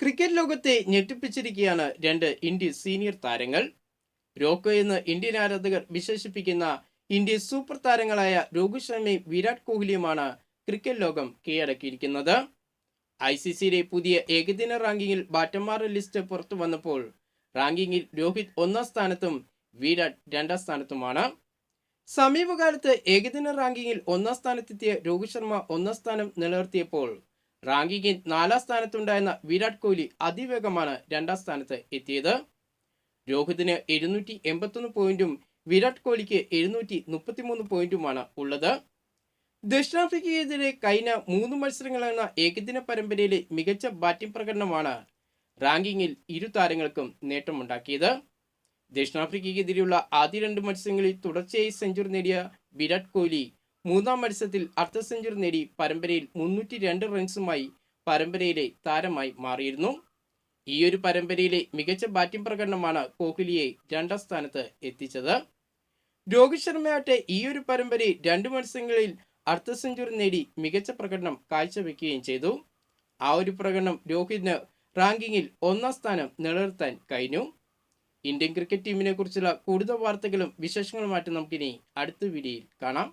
Cricket ലോകത്തെ ഞെട്ടിപ്പിച്ചിരിക്കുകയാണ് രണ്ട് Indian senior താരങ്ങൾ. രോക്കോ എന്ന് ഇന്ത്യൻ ആരാധകർ വിശേഷിപ്പിക്കുന്ന ഇന്ത്യൻ സൂപ്പർ താരങ്ങളായ രോഹിത് ശർമ്മയും വിരാട് കോഹ്ലിയുമാണ് ക്രിക്കറ്റ് ലോകം കീഴടക്കിയിരിക്കുന്നത്. ഐ സി സിയിലെ പുതിയ ഏകദിന റാങ്കിങ്ങിൽ ബാറ്റന്മാരുടെ ലിസ്റ്റ് പുറത്തു വന്നപ്പോൾ റാങ്കിങ്ങിൽ രോഹിത് ഒന്നാം സ്ഥാനത്തും വിരാട് രണ്ടാം സ്ഥാനത്തുമാണ്. സമീപകാലത്ത് ഏകദിന റാങ്കിങ്ങിൽ ഒന്നാം സ്ഥാനത്തെത്തിയ രോഹിത് ശർമ്മ ഒന്നാം സ്ഥാനം നിലനിർത്തിയപ്പോൾ റാങ്കിങ്ങിൽ നാലാം സ്ഥാനത്തുണ്ടായിരുന്ന വിരാട് കോഹ്ലി അതിവേഗമാണ് രണ്ടാം സ്ഥാനത്ത് എത്തിയത്. രോഹിതിന് എഴുന്നൂറ്റി എൺപത്തൊന്ന് പോയിന്റും വിരാട് കോഹ്ലിക്ക് എഴുന്നൂറ്റി മുപ്പത്തിമൂന്ന് പോയിന്റുമാണ് ഉള്ളത്. ദക്ഷിണാഫ്രിക്കയ്ക്കെതിരെ കഴിഞ്ഞ മൂന്ന് മത്സരങ്ങളെന്ന ഏകദിന പരമ്പരയിലെ മികച്ച ബാറ്റിംഗ് പ്രകടനമാണ് റാങ്കിങ്ങിൽ ഇരു താരങ്ങൾക്കും നേട്ടമുണ്ടാക്കിയത്. ദക്ഷിണാഫ്രിക്കയ്ക്കെതിരെയുള്ള ആദ്യ രണ്ട് മത്സരങ്ങളിൽ തുടർച്ചയായി സെഞ്ചുറി നേടിയ വിരാട് കോഹ്ലി മൂന്നാം മത്സരത്തിൽ അർദ്ധ സെഞ്ചുറി നേടി പരമ്പരയിൽ മുന്നൂറ്റി രണ്ട് റൺസുമായി പരമ്പരയിലെ താരമായി മാറിയിരുന്നു. ഈ ഒരു പരമ്പരയിലെ മികച്ച ബാറ്റിംഗ് പ്രകടനമാണ് കോഹ്ലിയെ രണ്ടാം സ്ഥാനത്ത് എത്തിച്ചത്. രോഹിത് ശർമ്മയാട്ടെ ഈ ഒരു പരമ്പരയിൽ രണ്ട് മത്സരങ്ങളിൽ അർദ്ധ സെഞ്ചുറി നേടി മികച്ച പ്രകടനം കാഴ്ചവെക്കുകയും ചെയ്തു. ആ ഒരു പ്രകടനം രോഹിതിന് റാങ്കിങ്ങിൽ ഒന്നാം സ്ഥാനം നിലനിർത്താൻ കഴിഞ്ഞു. ഇന്ത്യൻ ക്രിക്കറ്റ് ടീമിനെ കുറിച്ചുള്ള കൂടുതൽ വാർത്തകളും വിശേഷങ്ങളുമായിട്ട് നമുക്കിനി അടുത്ത വീഡിയോയിൽ കാണാം.